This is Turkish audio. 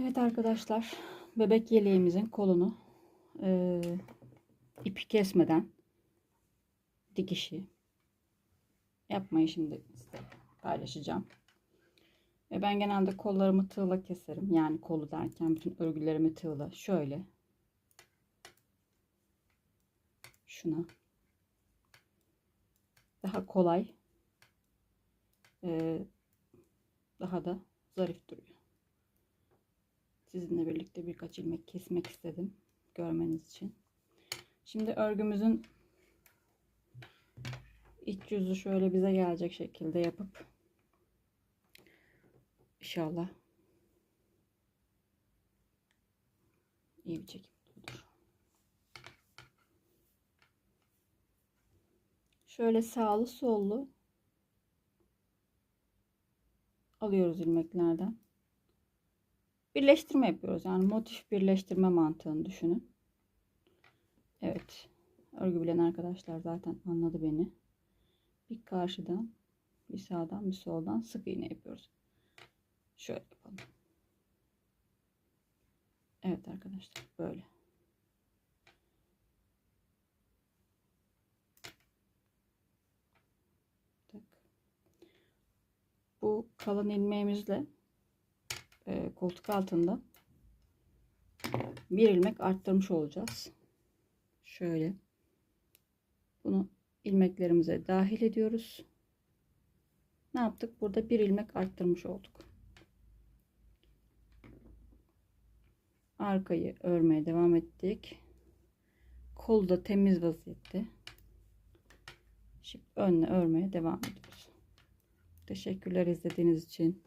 Evet arkadaşlar, bebek yeleğimizin kolunu eee, ipi kesmeden dikişi yapmayı şimdi size paylaşacağım. Ve ben genelde kollarımı tığla keserim. Yani kolu derken bütün örgülerimi tığla. Şöyle. Şuna. Daha kolay. eee, daha da zarif duruyor. Sizinle birlikte birkaç ilmek kesmek istedim. Görmeniz için. Şimdi örgümüzün iç yüzü şöyle bize gelecek şekilde yapıp inşallah iyi bir çekim olur. Şöyle sağlı sollu alıyoruz ilmeklerden birleştirme yapıyoruz. Yani motif birleştirme mantığını düşünün. Evet. Örgü bilen arkadaşlar zaten anladı beni. Bir karşıdan, bir sağdan, bir soldan sık iğne yapıyoruz. Şöyle yapalım. Evet arkadaşlar böyle. Bu kalın ilmeğimizle e, koltuk altında bir ilmek arttırmış olacağız. Şöyle. Bunu ilmeklerimize dahil ediyoruz. Ne yaptık? Burada bir ilmek arttırmış olduk. Arkayı örmeye devam ettik. Kolu da temiz vaziyette. Şimdi önüne örmeye devam ediyoruz. Teşekkürler izlediğiniz için.